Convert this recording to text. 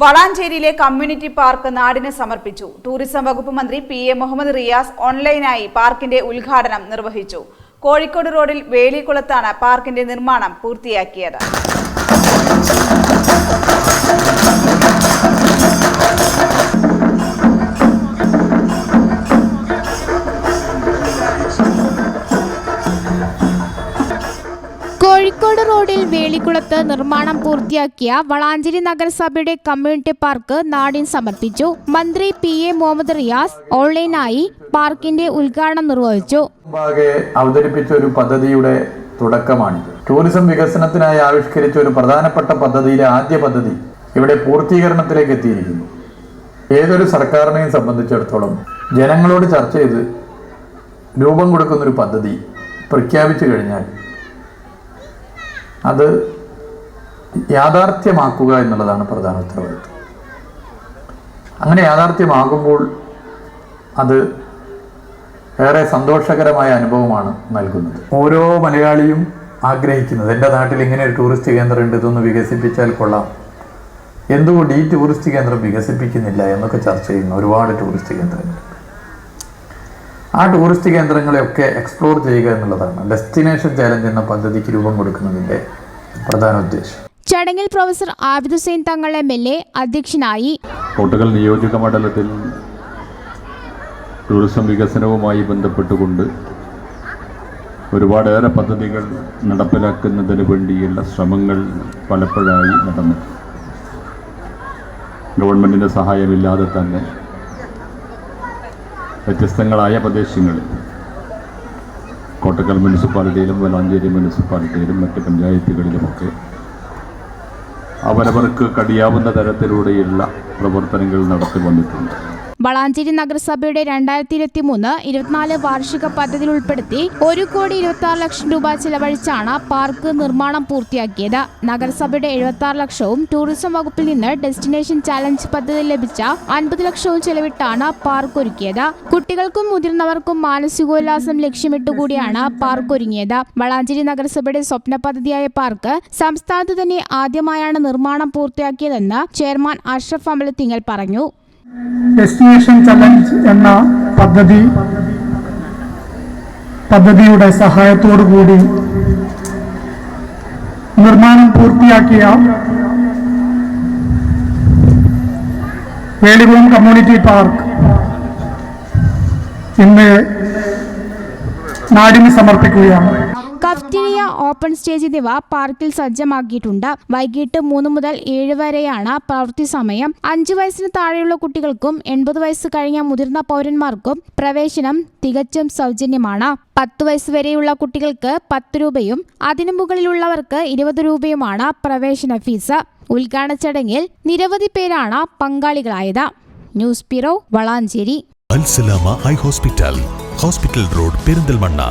വളാഞ്ചേരിയിലെ community park നാടിന് സമർപ്പിച്ചു. Tourism വകുപ്പ് മന്ത്രി പി എ മുഹമ്മദ് റിയാസ് ഓൺലൈനായി പാർക്കിന്റെ ഉദ്ഘാടനം നിർവഹിച്ചു. കോഴിക്കോട് റോഡിൽ വേലിക്കുളത്താണ് പാർക്കിന്റെ നിർമ്മാണം പൂർത്തിയാക്കിയത്. കോഴിക്കോട് റോഡിൽ വേളിക്കുളത്ത് നിർമ്മാണം പൂർത്തിയാക്കിയ വളാഞ്ചേരി നഗരസഭയുടെ കമ്മ്യൂണിറ്റി പാർക്ക് നാടിന് സമർപ്പിച്ചു. മന്ത്രി പി എ മുഹമ്മദ് റിയാസ് ഓൺലൈനായി പാർക്കിന്റെ ഉദ്ഘാടനം നിർവഹിച്ചു. അവതരിപ്പിച്ച ഒരു പദ്ധതിയുടെ തുടക്കമാണിത്. ടൂറിസം വികസനത്തിനായി ആവിഷ്കരിച്ച ഒരു പ്രധാനപ്പെട്ട പദ്ധതിയിലെ ആദ്യ പദ്ധതി ഇവിടെ പൂർത്തീകരണത്തിലേക്ക് എത്തിയിരിക്കുന്നു. ഏതൊരു സർക്കാരിനെയും സംബന്ധിച്ചിടത്തോളം ജനങ്ങളോട് ചർച്ച ചെയ്ത് രൂപം കൊടുക്കുന്നൊരു പദ്ധതി പ്രഖ്യാപിച്ചു കഴിഞ്ഞാൽ അത് യാഥാർത്ഥ്യമാക്കുക എന്നുള്ളതാണ് പ്രധാന ഉത്തരവാദിത്വം അങ്ങനെ യാഥാർത്ഥ്യമാകുമ്പോൾ അത് ഏറെ സന്തോഷകരമായ അനുഭവമാണ് നൽകുന്നത്. ഓരോ മലയാളിയും ആഗ്രഹിക്കുന്നത് എന്റെ നാട്ടിൽ ഇങ്ങനെ ഒരു ടൂറിസ്റ്റ് കേന്ദ്രം ഉണ്ട് ഇതൊന്ന് വികസിപ്പിച്ചാൽ കൊള്ളാം. എന്തുകൊണ്ട് ഈ ടൂറിസ്റ്റ് കേന്ദ്രം വികസിപ്പിക്കുന്നില്ല? എന്നൊക്കെ ചർച്ച ചെയ്യുന്ന ഒരുപാട് ടൂറിസ്റ്റ് കേന്ദ്രങ്ങൾ ആ ടൂറിസ്റ്റ് കേന്ദ്രങ്ങളെയൊക്കെ എക്സ്പ്ലോർ ചെയ്യുക എന്നുള്ളതാണ്. ഡെസ്റ്റിനേഷൻ ചാലഞ്ച് എന്ന പദ്ധതിക്ക് രൂപം കൊടുക്കുന്നതിന്റെ പ്രധാന ഉദ്ദേശം. ചടങ്ങിൽ professor Abid Hussain Thangal M L A അധ്യക്ഷനായി കോട്ടകൽ നിയോജക മണ്ഡലത്തിൽ ടൂറിസം വികസനവുമായി ബന്ധപ്പെട്ടുകൊണ്ട് ഒരുപാടേറെ പദ്ധതികൾ നടപ്പിലാക്കുന്നതിന് വേണ്ടിയുള്ള ശ്രമങ്ങൾ പലപ്പോഴായി നടന്നു. ഗവൺമെന്റിന്റെ സഹായമില്ലാതെ തന്നെ വ്യത്യസ്തങ്ങളായ പ്രദേശങ്ങളിൽ. കോട്ടക്കൽ മുനിസിപ്പാലിറ്റിയിലും വലാഞ്ചേരി മുനിസിപ്പാലിറ്റിയിലും മറ്റ് പഞ്ചായത്തുകളിലുമൊക്കെ അവരവർക്ക് കടിയാവുന്ന തരത്തിലൂടെയുള്ള പ്രവർത്തനങ്ങൾ നടത്തി വന്നിട്ടുണ്ട്. വളാഞ്ചേരി നഗരസഭയുടെ രണ്ടായിരത്തി ഇരുപത്തി മൂന്ന് ഇരുപത്തിനാല് വാർഷിക പദ്ധതിയിൽ ഉൾപ്പെടുത്തി ഒരു കോടി ഇരുപത്തി ലക്ഷം രൂപ ചിലവഴിച്ചാണ് പാർക്ക് നിർമ്മാണം പൂർത്തിയാക്കിയത്. നഗരസഭയുടെ എഴുപത്തി ലക്ഷവും ടൂറിസം വകുപ്പിൽ നിന്ന് ഡെസ്റ്റിനേഷൻ ചാലഞ്ച് പദ്ധതി ലഭിച്ച അൻപത് ലക്ഷവും ചെലവിട്ടാണ് പാർക്ക് ഒരുക്കിയത്. കുട്ടികൾക്കും മുതിർന്നവർക്കും മാനസികോല്ലാസം ലക്ഷ്യമിട്ടുകൂടിയാണ് പാർക്ക് ഒരുങ്ങിയത്. വളാഞ്ചേരി നഗരസഭയുടെ സ്വപ്ന പദ്ധതിയായ പാർക്ക് സംസ്ഥാനത്ത് തന്നെ ആദ്യമായാണ് നിർമ്മാണം പൂർത്തിയാക്കിയതെന്ന് ചെയർമാൻ അഷ്റഫ് അമ്പലത്തിങ്ങൽ പറഞ്ഞു. ഡെസ്റ്റിനേഷൻ ചലഞ്ച് എന്ന പദ്ധതി പദ്ധതിയുടെ കൂടി നിർമ്മാണം പൂർത്തിയാക്കിയ വേളികുളം കമ്മ്യൂണിറ്റി പാർക്ക് ഇന്ന് നാടിന് സമർപ്പിക്കുകയാണ്. കഫ്റ്റീരിയ ഓപ്പൺ സ്റ്റേജ് എന്നിവ പാർക്കിൽ സജ്ജമാക്കിയിട്ടുണ്ട്. വൈകിട്ട് മൂന്ന് മുതൽ ഏഴ് വരെയാണ് പ്രവൃത്തി സമയം. അഞ്ചു വയസ്സിന് താഴെയുള്ള കുട്ടികൾക്കും എൺപത് വയസ്സ് കഴിഞ്ഞ മുതിർന്ന പൗരന്മാർക്കും പ്രവേശനം തികച്ചും സൗജന്യമാണ്. പത്ത് വയസ്സ് വരെയുള്ള കുട്ടികൾക്ക് പത്ത് രൂപയും അതിനു മുകളിലുള്ളവർക്ക് ഇരുപത് രൂപയുമാണ് പ്രവേശന ഫീസ്. ഉദ്ഘാടന ചടങ്ങിൽ നിരവധി പേരാണ് പങ്കാളികളായത്. News bureau Valanchery. Eye hospital. Hospital road Perinthalmanna.